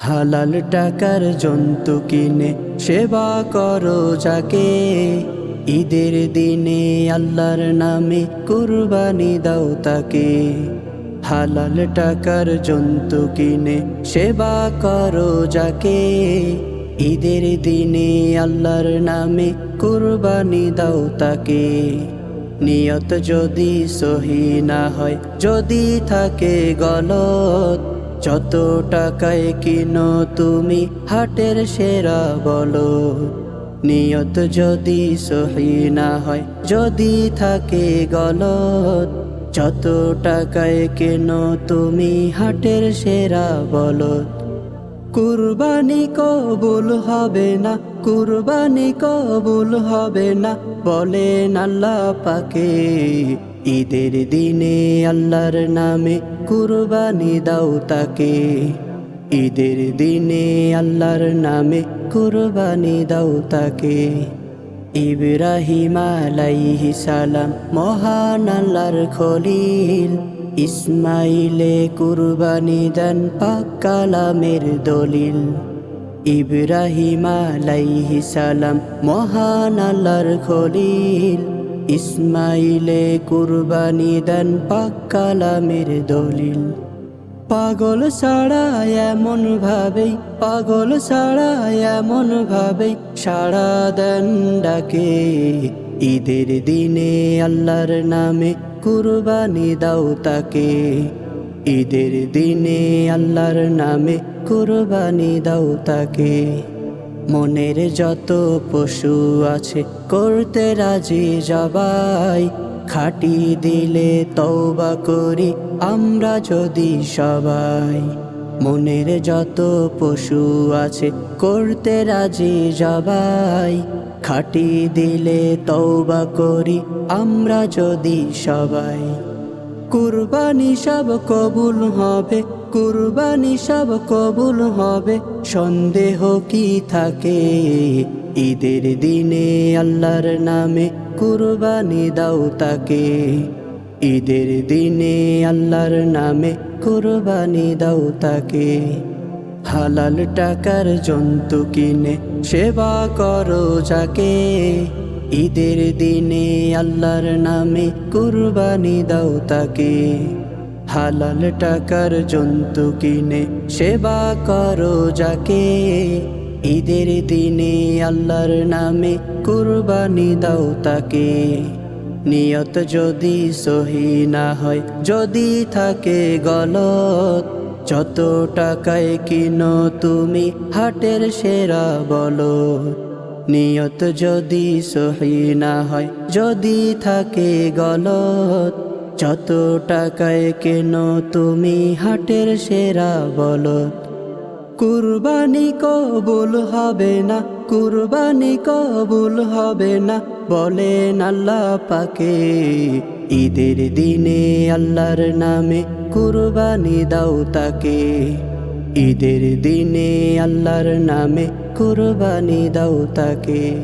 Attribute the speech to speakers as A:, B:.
A: হালাল টাকার জন্তু কিনে, সেবা করো যাকে। ঈদের দিনে আল্লাহর নামে কুরবানি দাও তাকে। হালাল টাকার জন্তু কিনে, সেবা করো যাকে। ঈদের দিনে আল্লাহর নামে কুরবানি দাও তাকে। নিয়ত যদি সহি না হয়, যদি থাকে গলত যত টাকায় কিনো তুমি হাটের সেরা বলো। নিয়ত যদি সহি না হয়, যদি থাকে গলত। যত টাকায় কেন তুমি হাটের সেরা বলত কুরবানি কবুল হবে না, কুরবানি কবুল হবে না। বলেন আল্লাহ পাকে, ঈদের দিনে আল্লাহর নামে কুরবানি দাও তাকে। ঈদের দিনে আল্লাহর নামে কুরবানি দাও তাকে। ইব্রাহিম আলাইহি সালাম মহান আল্লাহর খলিল। ইসমাইলে কুরবানি দেন পাক কালামের দলিল। ইব্রাহিম আলাইহি সালাম মহান আল্লাহর খলিল। ইসমাইলে কুরবানি দেন পাক কালামের দলিল। পাগল সাড়া এমন ভাবেই, পাগল সাড়া এমন ভাবেই সাড়া দেন ডাকে। ঈদের দিনে আল্লাহর নামে কুরবানি দাও তাকে। ঈদের দিনে আল্লাহর নামে কুরবানি দাও তাকে। মনের যত পশু আছে, করতে রাজি জবাই। খাটি দিলে তৌবা করি, আমরা যদি সবাই। মনের যত পশু আছে, করতে রাজি জবাই খাটি দিলে তৌবা করি, আমরা যদি সবাই। কুরবানি সব কবুল হবে কুরবানি সব কবুল হবে। সন্দেহ কি থাকে? ঈদের দিনে আল্লাহর নামে কুরবানি দাও তাকে। ঈদের দিনে আল্লাহর নামে কুরবানি দাও তাকে। হালাল টাকার জন্তু কিনে সেবা করো যাকে। ঈদের দিনে আল্লাহর নামে কুরবানি দাও তাকে। হালাল টাকার জন্তু কিনে, সেবা করো যাকে। ঈদের দিনে আল্লাহর নামে কুরবানি দাও তাকে। নিয়ত যদি সহি না হয়, যদি থাকে গলত, যত টাকায় কিনো তুমি হাটের সেরা বলো নিয়ত যদি সহি না হয়, যদি থাকে গলত যত টাকায় কেন তুমি হাটের সেরা বলত কুরবানি কবুল হবে না, কুরবানি কবুল হবে না, বলেন আল্লাহ পাকে। ঈদের দিনে আল্লাহর নামে কুরবানি দাও তাকে। ঈদের দিনে আল্লাহর নামে কুরবানি দাও তাকে।